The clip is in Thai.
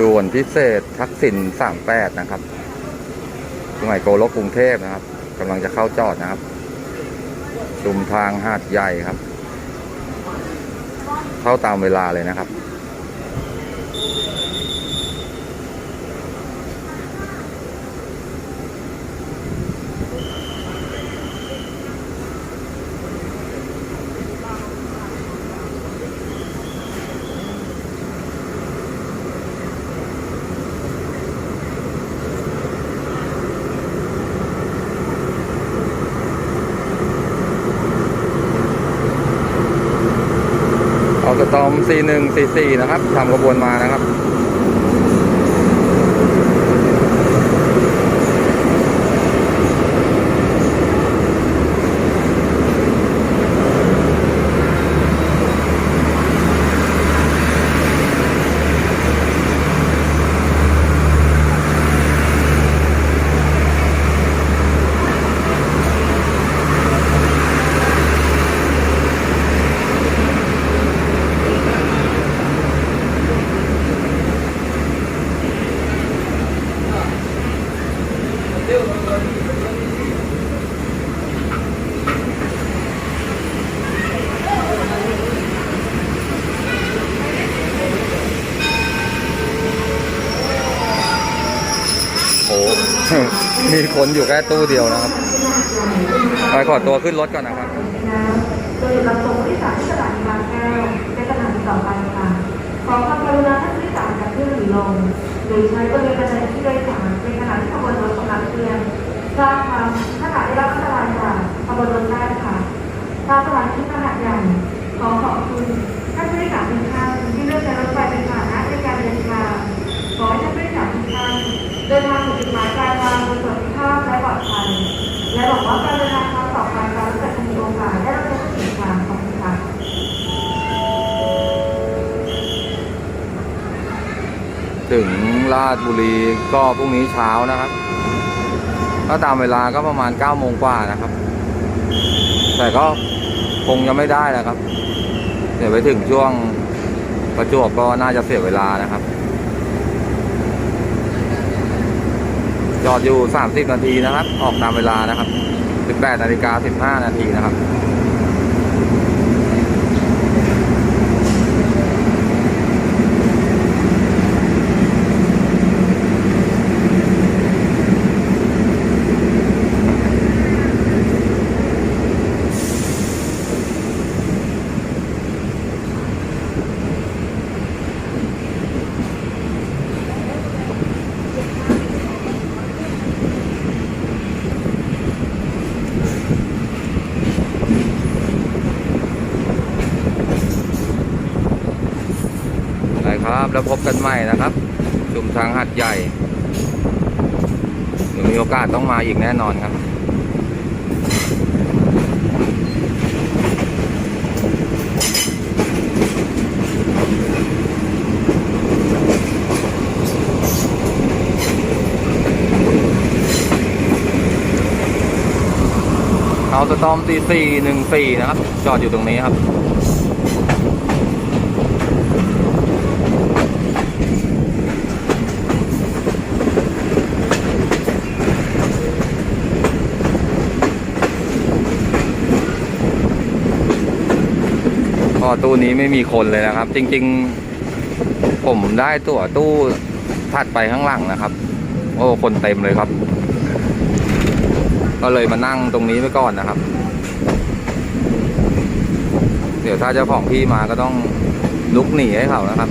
ด่วนพิเศษทักษิณ38 นะครับสมัยโกลกกรุงเทพนะครับกำลังจะเข้าจอดนะครับ ชุมทางหาดใหญ่ครับ เข้าตามเวลาเลยนะครับ สตอม 4144 นะครับทำกระบวนมานะครับ มีคนอยู่แค่ตู้เดียวนะครับ ไปขอตัวขึ้นรถก่อนนะครับโดยรับส่งผู้โดยสารที่สถานีบางแก้วในสถานีต่อไปค่ะ ขอความกรุณาท่านผู้โดยสารจะขึ้นหรือลงหรือใช้บริการที่โดยสาราบสถานที่ขนาดใหญ่ขอขอบคุณท่านผู้โดยสารทุกท่านที่เลือกใช้รถไฟเป็นพาหนะในการเดินทางขอให้ท่านผู้โดยสารทุกท่านเดินทางถึงจุดหมายปลายทางโดยสวัสดิภาพและปลอดภัยและหวังว่าการเดินทางครั้งต่อไปเราจะมีโอกาสได้รับรู้ถึงความขอบคุณค่ะถึงราชบุรีก็พรุ่งนี้เช้านะครับ ก็ตามเวลาก็ประมาณ9โมงกว่านะครับ แต่ก็ คงยังไม่ได้นะครับ เดี๋ยวไปถึงช่วงประจวบก็น่าจะเสียเวลานะครับ จอดอยู่ 30 นาทีนะครับ ออกตามเวลานะครับ 18นาฬิกา15 นาทีนะครับ ครับ แล้วพบกันใหม่นะครับ ชุมทางหัดใหญ่เดี๋ยวมีโอกาสต้องมาอีกแน่นอนครับเอาสตอมตีสี่หนึ่งสี่นะครับ จอดอยู่ตรงนี้ครับ ก็ตู้นี้ไม่มีคนเลยนะครับ จริง ๆ ผมได้ตั๋วตู้ถัดไปข้างหลังนะครับ โอ้คนเต็มเลยครับ ก็เลยมานั่งตรงนี้ไปก่อนนะครับ เดี๋ยวถ้าเจ้าของที่มาก็ต้องลุกหนีให้เขานะครับ